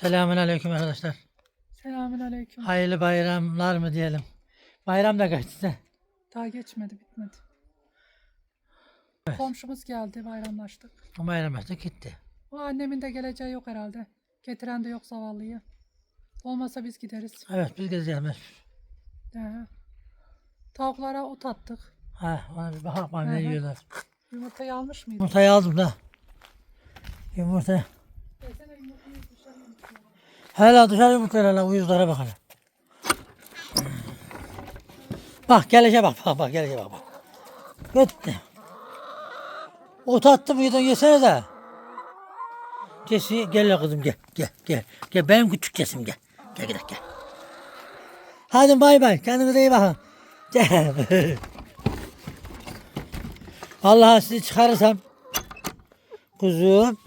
Selamun aleyküm arkadaşlar. Selamünaleyküm. Hayırlı bayramlar mı diyelim. Bayram da geçti de. Daha geçmedi, bitmedi. Komşumuz geldi, bayramlaştık. Bu bayram artık gitti. O annemin de geleceği yok herhalde. Getiren de yok zavallıyı. Olmasa biz gideriz. Evet biz gezeceğiz. He. Tavuklara ot attık. Ha, ona bir bana Hı ne hı. yiyorlar. Yumurtayı almış mıydı? Yumurtayı aldım da. Yumurta. Desene yumurtayı. Hala dışarı yumurtayla uyuzlara bak hele. Bak geleceğe bak bak bak geleceğe bak bak. Gitti. Ot attım yedin yesene de. Cesi gel la kızım gel gel gel. Gel benim küçük cesim gel. Gel gidelim gel. Hadi bay bay kendinize iyi bakın. Gel. Vallahi sizi çıkarırsam kuzum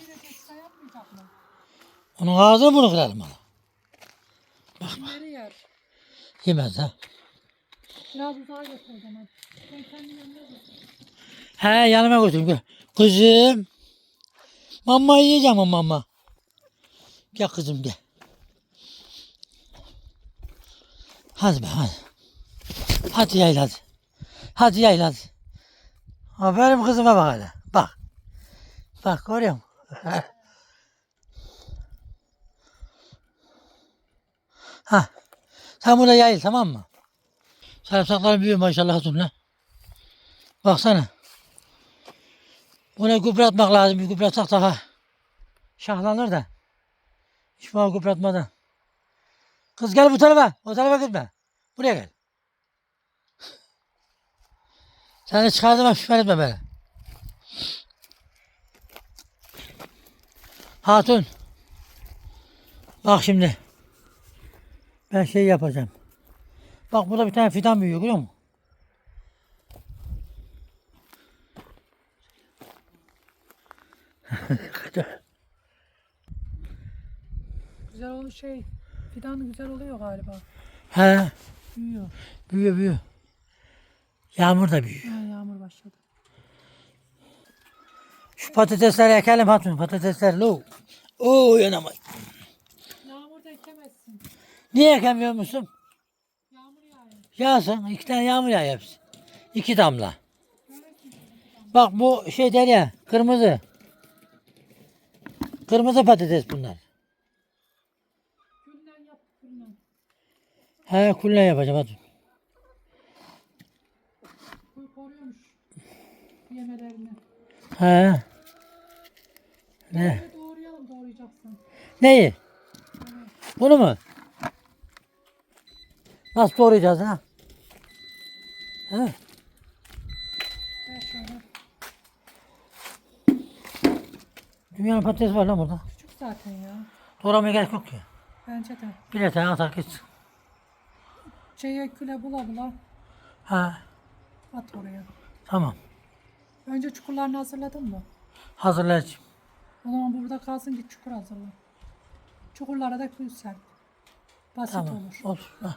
Yine geçse yapmayacak mı? Onun ağzını bunu kırarım bana. Kimleri yer? Yemez ha. Biraz uzağa götür o zaman. Sen kendin yanına götür. He yanıma götürün. Kızım. Mama yiyeceğim ama mama. Gel kızım gel. Hadi be hadi. Hadi yayla hadi. Hadi yayla hadi. Aferin kızıma bak hele. Bak. Bak görüyor musun? ha. Sen burada yayıl tamam mı? Sarımsaklar büyüyor maşallah Hatun'la. Baksana. Buna gübre atmak lazım. Bir gübre atsak daha şahlanır da. Hiç bana gübre atmadan. Kız gel bu tarafa. O tarafa gitme. Buraya gel. Seni çıkardım şüphe etme beni. Hatun. Bak şimdi. Ben şey yapacağım. Bak burada bir tane fidan büyüyor görüyor musun? Güzel oluyor şey. Fidan güzel oluyor galiba. He. Büyüyor. Büyüyor büyüyor. Yağmur da büyüyor. Ha, yağmur başladı. Şu patatesleri ekelim hatun. Patatesler lo. Oo yanamay. Yağmur da ekemezsin. Niye ekemiyor musun? Yağmur yağıyor. Yağsın. iki tane yağmur yağ hepsi. İki damla. Bak bu şey der ya kırmızı. Kırmızı patates bunlar. Günden yap, günden. He kulle yapacağım. Bu koruyormuş yemelerini. He. Ne? Doğrayalım doğrayacaksın. Neyi? Bunu mu? Nasıl doğrayacağız ha? He? Dünyanın patates var lan burada. Küçük zaten ya. Doğramaya gerek yok ki. Bence de. Bir tane atar gitsin. Şeye küle bula bula Ha, at oraya. tamam. Önce çukurlarını hazırladın mı? Hazırlayacağım. O zaman burada kalsın git çukur hazırla. Çukurlara da kül serp. Basit Tamam. olur. Olur. Ha.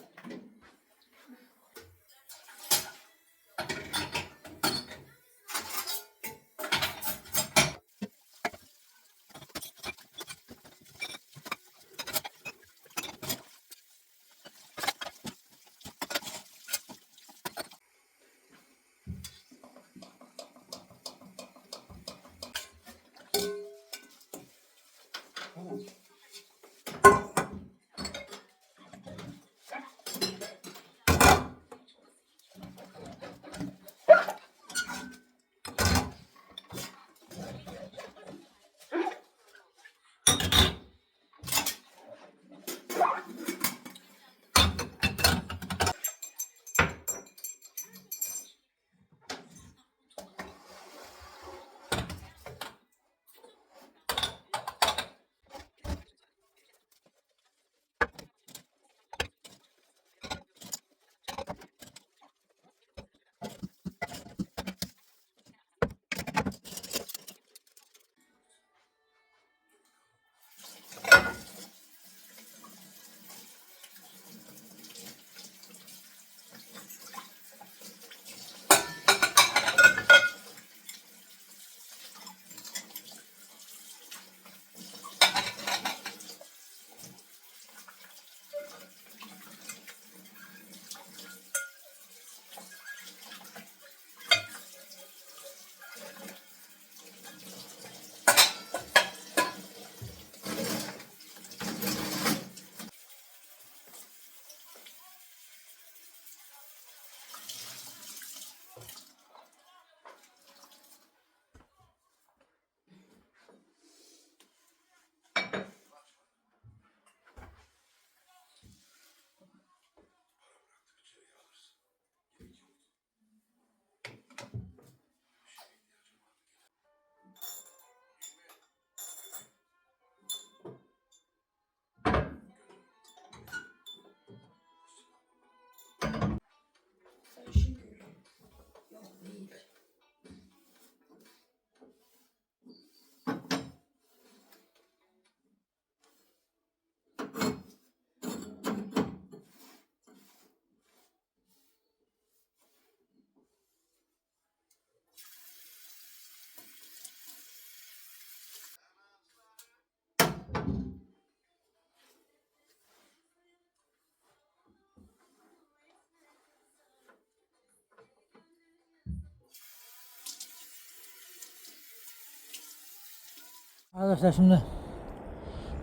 Arkadaşlar şimdi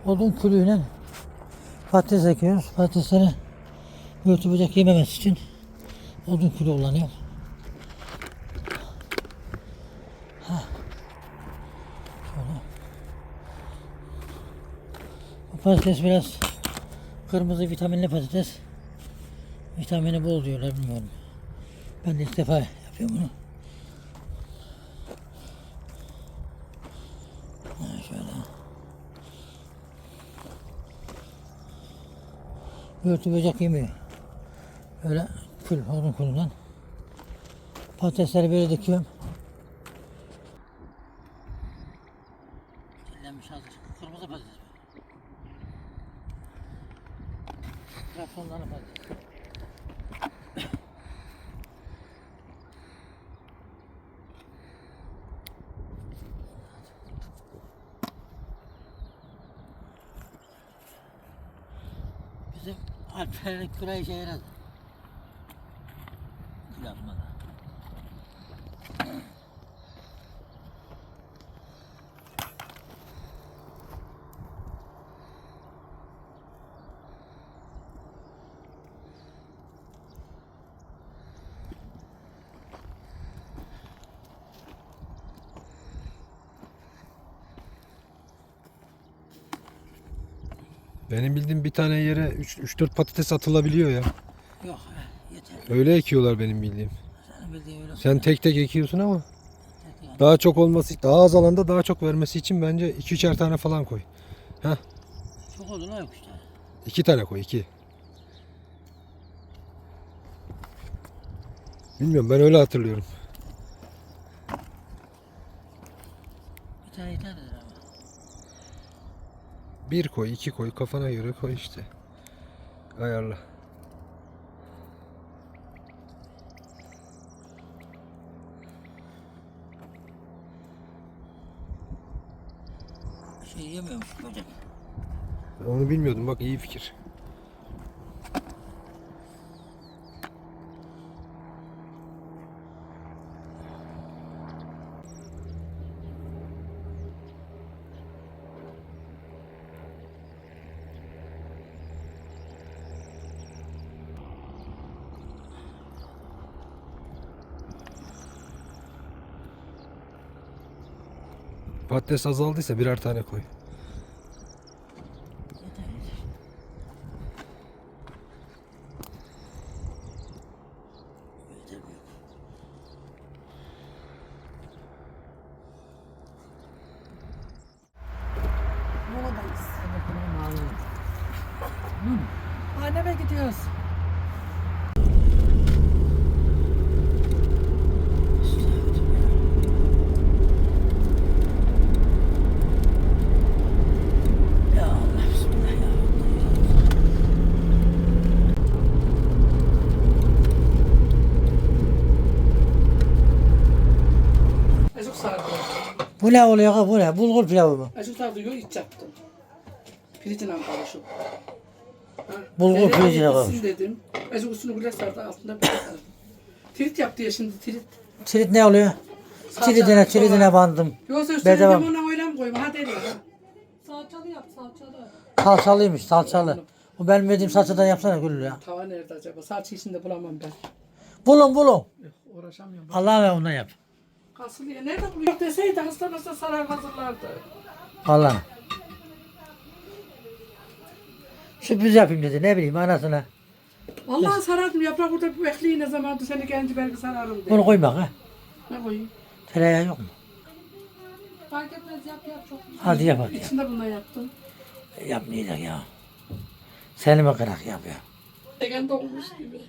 odun külüyle patates ekiyoruz. Patatesleri örtü böcek yememesi için odun külü kullanıyor. Ha. Şöyle. Bu patates biraz kırmızı vitaminli patates. Vitamini bol diyorlar bilmiyorum. Ben de ilk defa yapıyorum bunu. Ha, şöyle. Börtü böcek yemiyor. Böyle kül, odun külünden. Patatesleri böyle dikiyorum. Dinlenmiş hazır. Kırmızı patates. Trabzonların patates. Kırayı şehir alır. Benim bildiğim bir tane yere 3-4 patates atılabiliyor ya. Yok yeter. Öyle ekiyorlar benim bildiğim. Senin bildiğin öyle. Sen tek tek ekiyorsun ama daha çok olması, daha az alanda daha çok vermesi için bence 2-3'er tane falan koy. Çok oldu lan yok işte. 2 tane koy, 2. Bilmiyorum ben öyle hatırlıyorum. Bir tane yeter. Bir koy, iki koy, kafana göre koy işte. Ayarla. Şey yemiyormuş böcek. Onu bilmiyordum bak iyi fikir. Patates azaldıysa birer tane koy. Yeter yeter. Yeter büyük. Moladayız. Ben de bunu bağlayayım. Anneme gidiyoruz. Ya Allah bismillah ya. Azıcık sardı. Bu ne oluyor ha bu ne? Bulgur pilavı mı? Azıcık sardı yok iç yaptım. Pirinçle karışık. Ha, Bulgur nereye pirincine gitsin karışık. dedim. Azıcık üstünü güle sardı altında pirinç sardı. Tirit yaptı ya şimdi tirit. Tirit ne oluyor? Tiridine tiridine bandım. Yoksa üstüne Bedava. limonla oylama koyma. Hadi eline. ha. Salçalı yap salçalı. Salçalıymış salçalı. O benim yediğim salçadan yapsana Güllü ya. Tava nerede acaba? Salça içinde bulamam ben. Bulun bulun. Yok, uğraşamıyorum. Allah'a ve ondan yap. Kasılıyor. Nerede buluyor deseydi hasta hasta sarar hazırlardı. Vallahi. Sürpriz yapayım dedi ne bileyim anasına. Vallahi sarardım. Yaprak burada bir bekleyin ne zamandır seni gelince belki sararım diye. Bunu koymak ha. Ne koyayım? Tereyağı yok mu? Fark etmez yap yap çok güzel. Hadi yap hadi. İçinde bundan yaptım. Yapmayacak ya. Seni mi kırak yapıyor? Degen dolmuş gibi.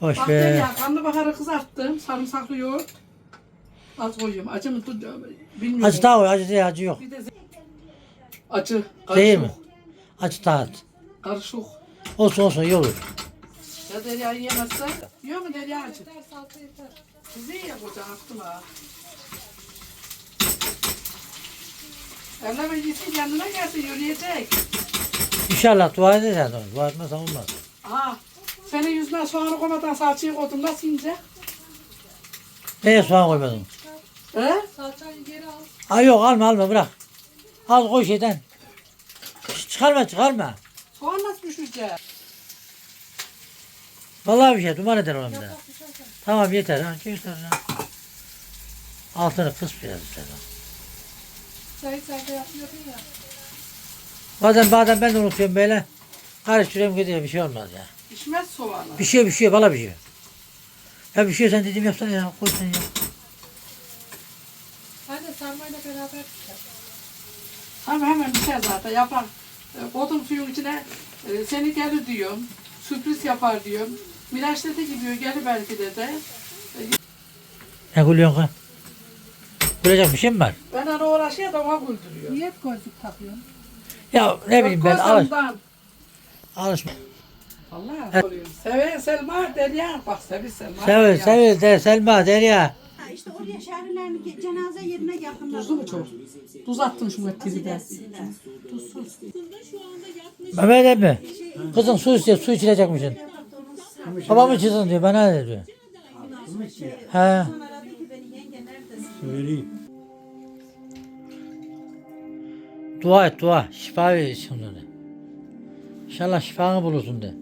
Boş Bak ver. ya kanlı baharı kızarttım. Sarımsaklı yoğurt. Az koyuyorum. Acı mı bilmiyorum. Acı daha koy acı değil acı yok. Bir de ze- acı. Karışık. Değil mi? Acı daha at. Karışık. Olsun olsun iyi olur. Ya Derya yiyemezse. Yiyor mu Derya acı? Yeter salça yeter. Sizi ye koca attım ha. Evlenme gitsin kendine gelsin yürüyecek. İnşallah dua edeceğiz onu. Dua etmezsen olmaz. Aha. Senin yüzüne soğanı koymadan salçayı koydum. Nasıl ince? Neye soğan koymadın? He? Salçayı geri al. Ay yok alma alma bırak. Al koy şeyden. Çıkarma çıkarma. Soğan nasıl pişirecek? Vallahi bir şey duman eder onu bir de. Tamam yeter. Ha, yeter ha. Altını kıs biraz işte. Sen de yapıyordun ya. Bazen bazen ben de unutuyorum böyle. Karıştırıyorum gidiyor bir şey olmaz ya. Pişmez soğanı. Bir şey bir şey valla bir şey. Ya bir şey sen dediğimi yapsana ya. Koy sen ya. Anne sarmayla beraber pişer. Hemen hemen biter zaten yapar. E, Koydum suyun içine e, seni gelir diyorum. Sürpriz yapar diyorum. Miraç dedi ki diyor gelir belki de de. Ne gülüyorsun kız? Gülecek bir şey mi var? Ben ara uğraşıyor da ona güldürüyor. Niye hep gözlük takıyorsun? Ya ne bileyim ben alış, alışma. Vallahi soruyorum. Sever Selma Derya. Bak Sever Selma Derya. sevil de Selma Derya. Ha işte oraya şehirlerin cenaze yerine yakınlar. Tuzlu mu çok? Tuz attım şu metride. Tuzsuz. Mehmet emmi. Kızın su istiyor su içilecekmişsin. Babam içilsin diyor bana ne diyor. He. Neredesin? Dua et dua. Şifa verirsin dedi. İnşallah şifanı bulursun de.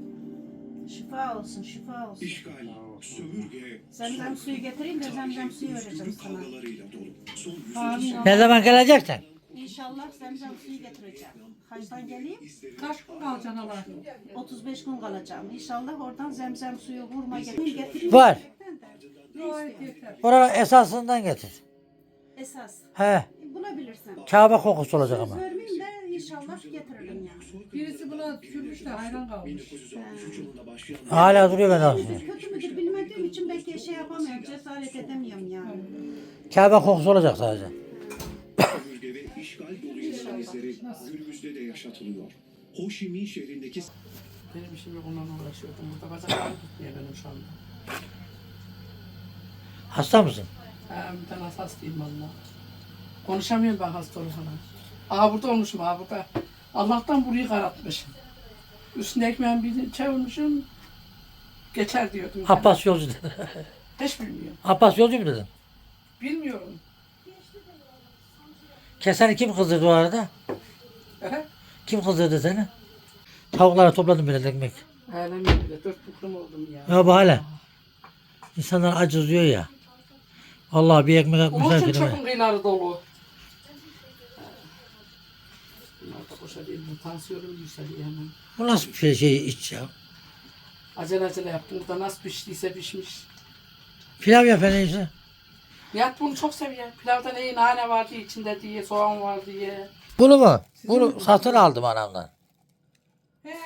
Şifa olsun, şifa olsun. İşgal, sömürge, Zemzem suyu getireyim de zemzem suyu vereceğim sana. kavgalarıyla dolu. Son yüz Amin. Ne zaman geleceksin? İnşallah zemzem suyu getireceğim. Kaçtan geleyim? Kaç gün kalacaksın hala? 35 gün kalacağım. İnşallah oradan zemzem suyu vurma getireyim. getireyim. Var. Yeter. Oranın esasından getir. Esas. He. Bulabilirsem. Kabe kokusu olacak Söz ama. vermeyeyim de inşallah getiririm yani. Birisi buna tükürmüş de hayran kalmış. Hala duruyor ben aslında. Kötü müdür bilmediğim için belki şey yapamıyorum, cesaret edemiyorum yani. Kabe kokusu olacak sadece. sömürge ve işgal dolu insan izleri günümüzde de yaşatılıyor. Ho Chi Minh şehrindeki Benim işim yok onunla uğraşıyordum. Burada bacaklarım benim şu anda. Hasta mısın? Ha, bir tane hastayım valla. Konuşamıyorum ben hasta olana. Aa burada olmuşum aa burada. Allah'tan burayı karartmışım. Üstüne ekmeğin birini çevirmişim. Geçer diyordum. ben. Abbas yolcu dedin. Hiç bilmiyorum. Abbas yolcu mu dedin? Bilmiyorum. Keseni kim kızdırdı o arada? Ehe. Kim kızdırdı seni? Tavukları topladım biraz ekmek. Alem bile dört buklum oldum ya. Ya bu hala. İnsanlar acız diyor ya. Allah bir ekmek ki değil mi? çöpün kıyıları dolu. Bu tansiyonum yükseliyor hemen. Bu nasıl bir şey, şey iç ya? Acele acele yaptım. Burada nasıl piştiyse pişmiş. Pilav yap iyisi. Nihat bunu çok seviyor. Pilavda ne nane var diye içinde diye, soğan var diye. Bunu mu? Bunu satın aldım anamdan. He.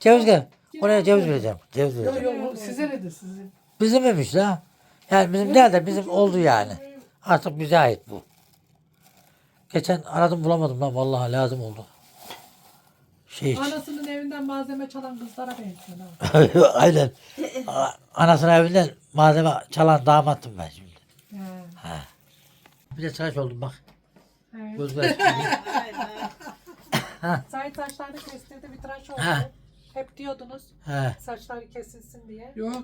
Ceviz gel. Oraya ceviz vereceğim. Ceviz Yok vereceğim. yok bu size nedir sizin? Bizimmiş la. Yani bizim değil de bizim oldu yani. Artık bize ait bu. Geçen aradım bulamadım lan vallahi lazım oldu. Şey için. Anasının evinden malzeme çalan kızlara benziyor. ha. Aynen. A- Anasının evinden malzeme çalan damattım ben şimdi. He. Bir de tıraş oldum bak. Evet. Gözler çıkıyor. Zahit saçlarını kestirdi bir tıraş oldu. Ha. Hep diyordunuz He. saçları kesilsin diye. Yok.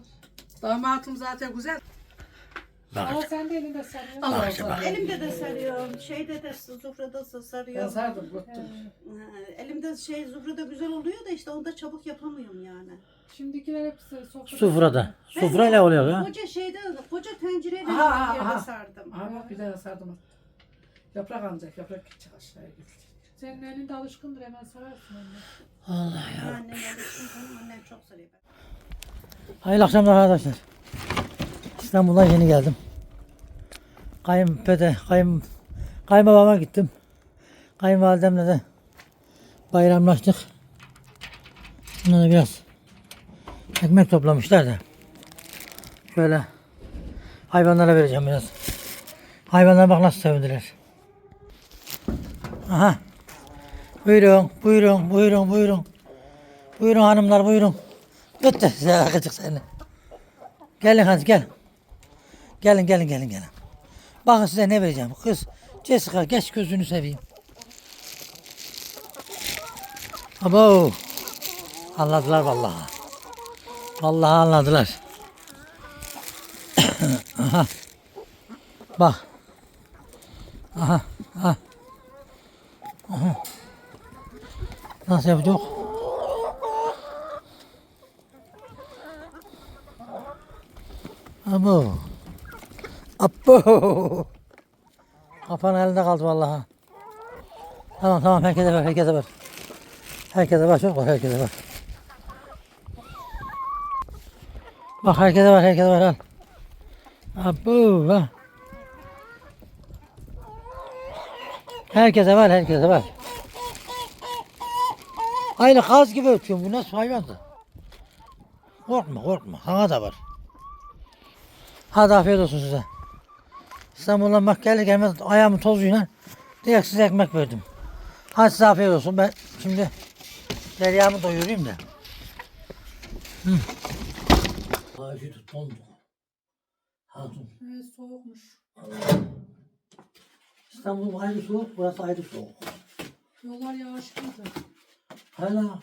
Damatım zaten güzel. Ama sen de elinde sarıyorsun. Allah işte bak. Allah. Elimde de sarıyorum, şeyde de zufrada da Ben sarıyorum. sardım. Ha, Elimde şey zufrada güzel oluyor da işte onda çabuk yapamıyorum yani. Şimdikiler hepsi sofrada. Sufrada. Sufrayla oluyor ha. Koca şeyde, koca tencereyle Aha, aha, yerde aha. sardım. Aha bak bir daha sardım. Yaprak alacak, yaprak gidecek aşağıya götürecek. Senin elinde alışkındır hemen sararsın anne. Allah ya. Annem alışsın annem çok sarıyor. Hayırlı akşamlar arkadaşlar. İstanbul'dan yeni geldim. Kayınpede, kayın, kayınbabama gittim. Kayınvalidemle de bayramlaştık. Bunlara biraz ekmek toplamışlar da. Şöyle hayvanlara vereceğim biraz. Hayvanlar bak nasıl sevindiler. Aha. Buyurun, buyurun, buyurun, buyurun. Buyurun hanımlar, buyurun. Da size akıcık seni. Gelin hadi gel. Gelin gelin gelin gelin. Bakın size ne vereceğim. Kız Jessica geç gözünü seveyim. Abo. Anladılar vallahi. Vallahi anladılar. Aha. Bak. Aha. Aha. Aha. Nasıl yapacak? Abo. Abo. Kafanın elinde kaldı vallahi. Tamam tamam herkese ver herkese ver. Herkese var çok var herkese var. Bak herkese var herkese var al. Abo ha. Herkese var herkese var. Aynı kaz gibi ötüyorum. Bu nasıl hayvandı? Korkma korkma. Sana da var. Hadi afiyet olsun size. İstanbul'dan bak geldi gelmez ayağımın tozuyla direkt size ekmek verdim. Hadi size afiyet olsun. Ben şimdi Derya'mı doyurayım da. Hı. Tut dondu. Hatun. Evet soğukmuş. İstanbul ayrı soğuk, burası ayrı soğuk. Yollar yağışlıydı. Hala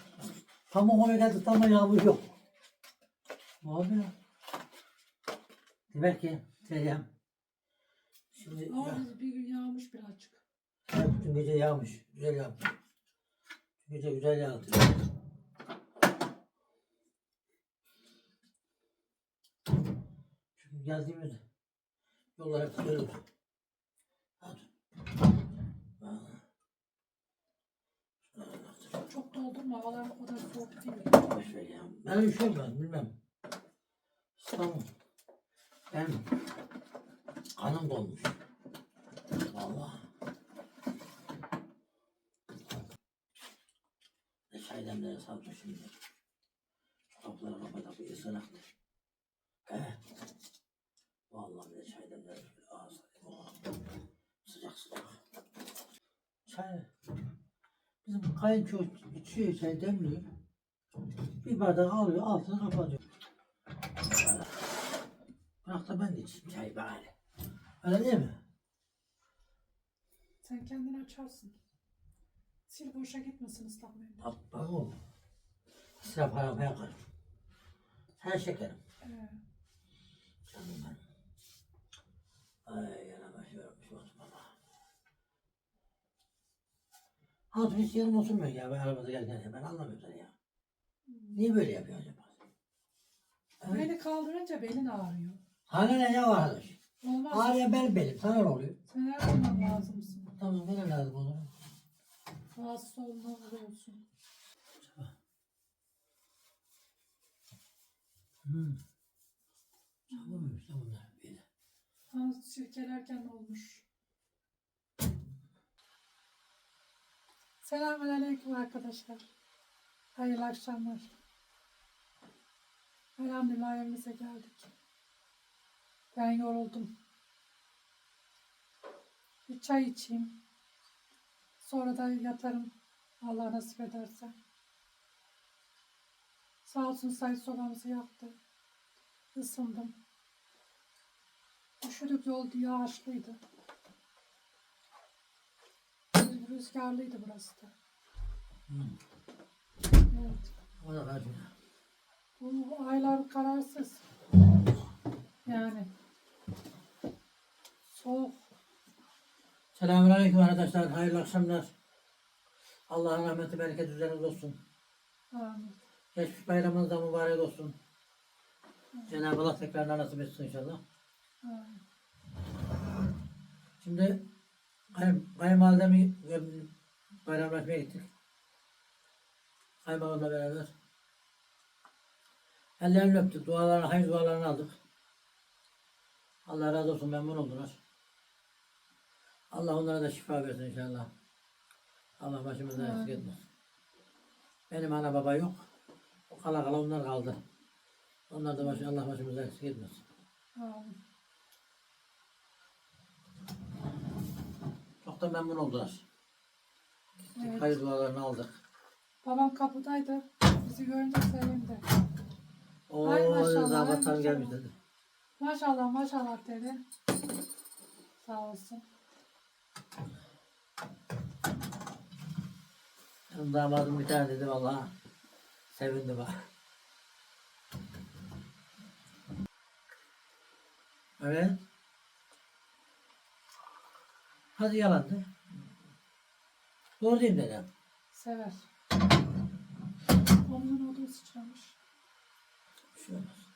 Pamukkale'ye geldik ama yağmur yok. Abi ya. Demek ki Derya'm. Şimdi ya, bir gün yağmış birazcık. bütün gece yağmış. Güzel yağmış. Bütün gece güzel yağdı. Şimdi geldiğimizde yollar hep böyle oldu. Hadi. Çok doldurma. Havalar o kadar soğuk değil. Boş ver ya. Ben üşüyorum bilmem. İstanbul. Ben kanım dolmuş. Vallahi. Ne çay demleri saldım şimdi. Kapıları kapatıp bir ısınaktı. He. Vallahi bir de çay demleri. Oh. Sıcak sıcak. Çay. Bizim kayınço içiyor çay demliyor. Bir bardak alıyor altını kapatıyor. Bırak da ben de içeyim çay bari. Öyle değil mi? Sen kendini açarsın. Sil boşa gitmesin ıslak mendil. Bak bak oğlum. İsraf haram yakarım. Her şekerim. Ee, Canım ben. Ay yanaş yormuş olsun baba. Hatun hiç yanım ya ben arabada gelirken ben anlamıyorum seni ya. Niye böyle yapıyor acaba? Evet. beni kaldırınca belin ağrıyor. Hala ne ya arkadaş? Olmaz. Ağrıya benim belim. Sana ne oluyor? Sen her zaman lazımsın. Tamam bana lazım olur. Rahatsız olmaz olsun. Hmm. Tamammış tamamlar. Böyle. Ha, sirkelerken olmuş. Selamünaleyküm arkadaşlar. Hayırlı akşamlar. Elhamdülillah evimize geldik. Ben yoruldum. Bir çay içeyim. Sonra da yatarım. Allah nasip ederse. Sağ olsun sayı sobamızı yaktı. Isındım. Üşüdük yol yağışlıydı. Rüz- Rüzgarlıydı burası da. Evet. O da kaçıyor. Bu aylar kararsız. Yani. Soğuk. Selamünaleyküm arkadaşlar. Hayırlı akşamlar. Allah'ın rahmeti bereketi üzerinize olsun. Amin. Geçmiş bayramınız da mübarek olsun. Cenab-ı Allah tekrar nasip etsin inşallah. Amin. Şimdi kayın, kayınvalidemi bayramlaşmaya gittik. Kayınvalidemle beraber. Ellerini öptük, dualarını, hayır dualarını aldık. Allah razı olsun, memnun oldular. Allah onlara da şifa versin inşallah. Allah başımızdan eksik etmesin. Benim ana baba yok. O kala kala onlar kaldı. Onlar da başı, Allah başımızdan eksik etmesin. Amin. Çok da memnun oldular. Evet. Hayır dualarını aldık. Babam kapıdaydı. Bizi görünce sevindi. Oo, Ay maşallah, ay maşallah. gelmiş dedi. Maşallah maşallah dedi. Sağ olsun. Damadım bir tane dedi valla. Sevindi bak. Evet. Hadi yalandı. Doğru değil mi dedem? Sever. Omzun odun sıçramış. Bir şey olmaz.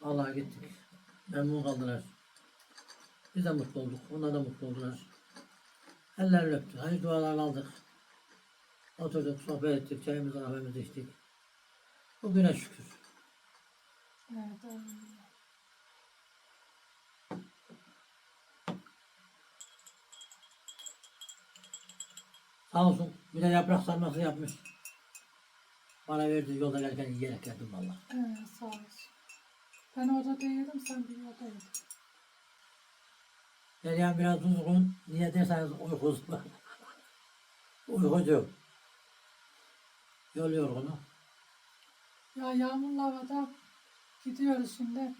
Vallahi gittik. Memnun kaldılar. Biz de mutlu olduk. Onlar da mutlu oldular. Ellerini öptük. Hayır dualarını aldık. Oturduk, sohbet ettik, çayımızı kahvemizi içtik. Bugüne şükür. Evet. Sağ olsun bir de yaprak sarması yapmış. Bana verdi yolda gelirken yiyerek geldim valla. Evet, sağ olasın. Ben orada değildim, sen bir oradaydın. Deryan biraz uzun. Niye derseniz uykusuz. Uykucu. Yol yorgunu. Ya yağmurlu havada gidiyoruz şimdi.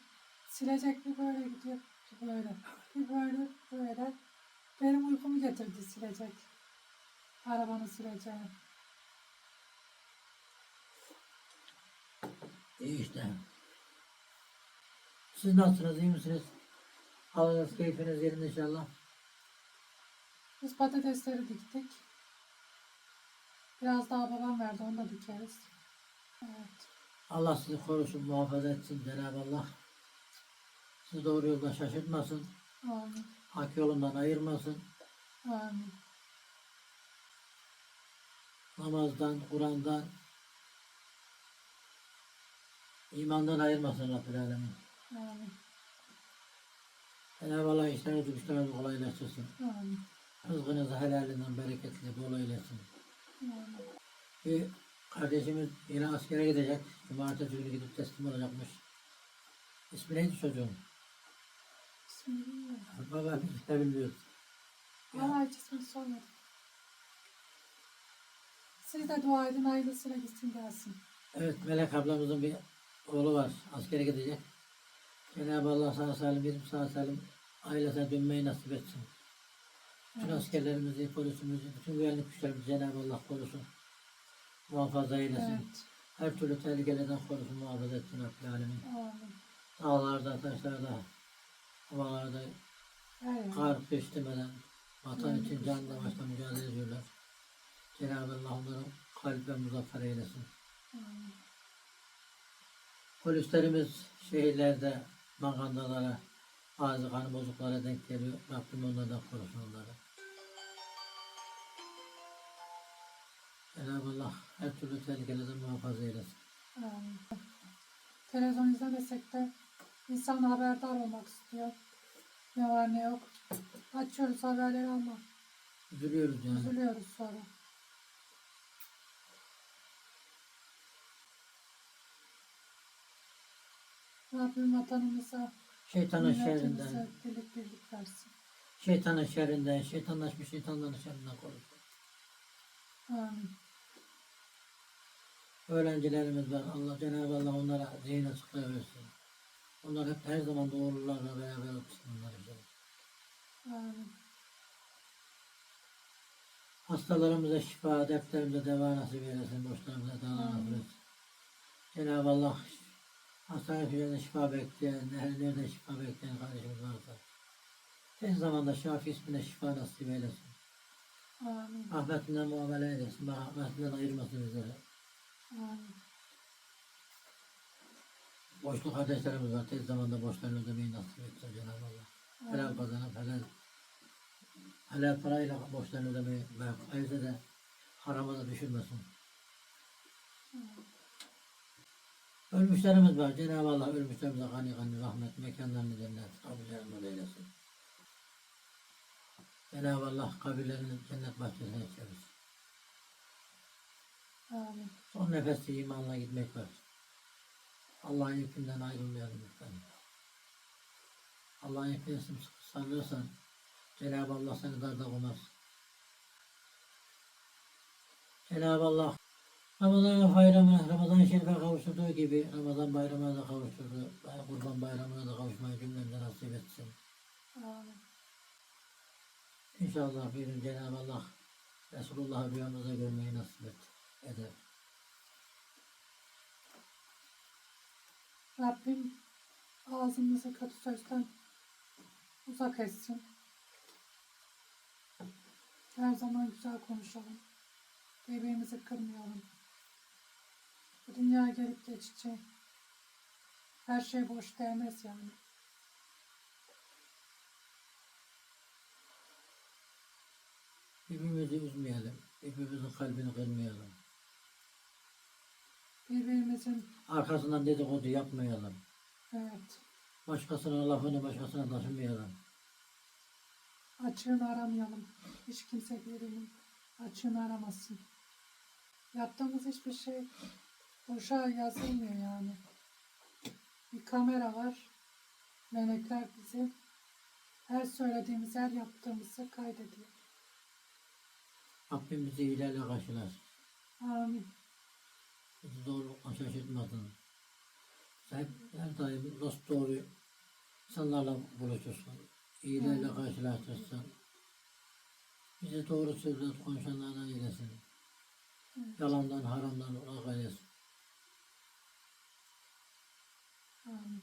Silecek bir böyle gidiyor, bir böyle. Bir böyle, böyle. Benim uykumu getirdi silecek. Arabanı sileceğim. İyi işte. Siz nasılsınız? iyi misiniz? Havanız, keyfiniz yerinde inşallah. Biz patatesleri diktik. Biraz daha babam verdi, onu da dikeriz. Evet. Allah sizi korusun, muhafaza etsin Cenab-ı Allah. Sizi doğru yolda şaşırtmasın. Amin. Hak yolundan ayırmasın. Amin. Namazdan, Kur'an'dan, imandan ayırmasın Rabbül Alemin. Amin. Cenab-ı Allah işlerinizi güçlerinizi kolaylaştırsın. Amin. Rızkınızı helalinden bereketli, bol eylesin. Amin. Bir kardeşimiz yine askere gidecek. Cumartesi günü gidip teslim olacakmış. İsmi neydi çocuğun? Bismillah. Baba biz de bilmiyoruz. Valla hiç ismini sormadım. Siz de dua edin ailesine gitsin gelsin. Evet Melek ablamızın bir oğlu var. Askere gidecek. Cenab-ı Allah sağ salim, bizim sağ salim ailesine dönmeyi nasip etsin. Bütün askerlerimizi, polisimizi, bütün güvenlik güçlerimizi Cenab-ı Allah korusun. Muhafaza eylesin. Evet. Her türlü tehlikelerden korusun, muhafaza etsin Rabbil Alemin. Amin. Dağlarda, taşlarda, havalarda yer. kar kış demeden vatan için canla başla mücadele ediyorlar. Cenab-ı Allah onları kalp ve muzaffer eylesin. Amin. Polislerimiz şehirlerde magandalara, ağzı kanı bozuklara denk geliyor. Rabbim onlardan korusun onları. Cenab-ı Allah her türlü tehlikelerden muhafaza eylesin. Amin. Televizyon izlemesek de insan haberdar olmak istiyor. Ne var ne yok. Açıyoruz haberleri ama Üzülüyoruz yani. üzülüyoruz sonra. Rabbim vatanımıza, Şeytanın şerrinden, birlik birlik versin. şeytanın şerrinden, şeytanlaşmış şeytanların şerrinden korusun. Amin. Öğrencilerimiz var. Allah Cenab-ı Allah onlara zihin açıklığı versin. Onlar hep her zaman doğrularla beraber okusunlar inşallah. Amin. Hastalarımıza şifa, dertlerimize deva nasip eylesin, borçlarımıza dava nasip etsin. Cenab-ı Allah hastane üzerinde şifa bekleyen, nerede şifa bekleyen kardeşimiz varsa tez zamanda Şafi ismine şifa nasip eylesin. Amin. Rahmetinden muamele eylesin, rahmetinden ayırmasın bizleri. Amin. Boşluk kardeşlerimiz var, tez zamanda borçlarını ödemeyi nasip etsin Cenab-ı Allah. Helal kazanıp helal helal parayla borçlarını ödemeyi ve ayrıca da harama da düşürmesin. Ölmüşlerimiz var. Cenab-ı Allah ölmüşlerimize gani gani rahmet, mekanlarını cennet, kabirlerini eylesin. Cenab-ı Allah kabirlerini cennet bahçesine çevirsin. Amin. Son nefeste imanla gitmek var. Allah'ın ipinden ayrılmayalım lütfen. Allah'ın ipine sımsıkı sarılırsan Cenab-ı Allah seni darda koymaz. Cenab-ı Allah Ramazan bayramına, Ramazan şerife kavuşturduğu gibi Ramazan bayramına da kavuşturdu. Kurban bayramına da kavuşmayı cümlemize nasip etsin. Amin. İnşallah bir gün Cenab-ı Allah Resulullah'ı rüyamızda görmeyi nasip et, eder. Rabbim ağzımızı kötü sözden uzak etsin. Her zaman güzel konuşalım. Birbirimizi kırmayalım. Bu dünya gelip geçici. Her şey boş değmez yani. Birbirimizi üzmeyelim. Birbirimizin kalbini kırmayalım. Birbirimizin Arkasından dedikodu yapmayalım. evet Başkasının lafını başkasına taşımayalım. açığını aramayalım. Hiç kimse birinin açığını aramasın. Yaptığımız hiçbir şey boşa yazılmıyor yani. Bir kamera var. Melekler bizi her söylediğimiz, her yaptığımızı kaydediyor. Rabbim bizi iyilerle karşılasın. Amin. Bizi doğrulukla şaşırtmasın. Sen her daim dost doğru insanlarla buluşursun. İyilerle karşılaştırsın. Bizi doğru sözler konuşanlardan eylesin. Yalandan, haramdan uzak eylesin. Amin.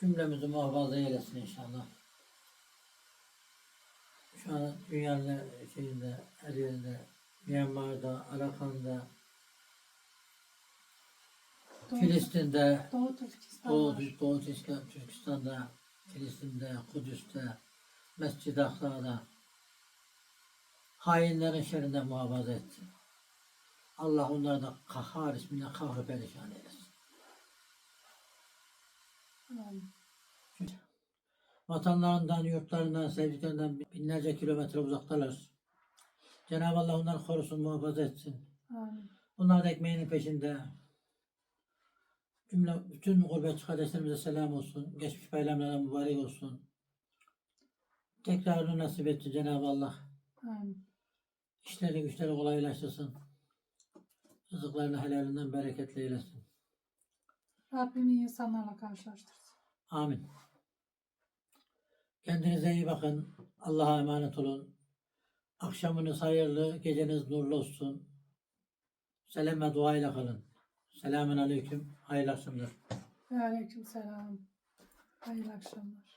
Cümlemizi muhafaza eylesin inşallah. Şu an dünyanın şeyinde, her yerinde, Myanmar'da, Arakan'da, Doğu, Filistin'de, Doğu Türkistan Doğu. Doğu Türkistan- Türkistan'da, Filistin'de, Kudüs'te, Mescid-i Aksa'da hainlerin şerrinden muhafaza etsin. Allah onları da kahhar ismine kahru perişan eylesin. Vatanlarından, yurtlarından, sevdiklerinden binlerce kilometre uzaktalar. Cenab-ı Allah onları korusun, muhafaza etsin. Amin. Bunlar da ekmeğinin peşinde. Cümle bütün gurbetçi kardeşlerimize selam olsun. Geçmiş bayramlara mübarek olsun. Tekrarını nasip etti Cenab-ı Allah. Amin. İşleri güçleri kolaylaştırsın. Rızıklarını helalinden bereketli eylesin. Rabbim iyi insanlarla karşılaştırsın. Amin. Kendinize iyi bakın. Allah'a emanet olun. Akşamınız hayırlı, geceniz nurlu olsun. Selam ve duayla kalın. Selamun aleyküm. Hayırlı akşamlar. Ve aleyküm selam. Hayırlı akşamlar.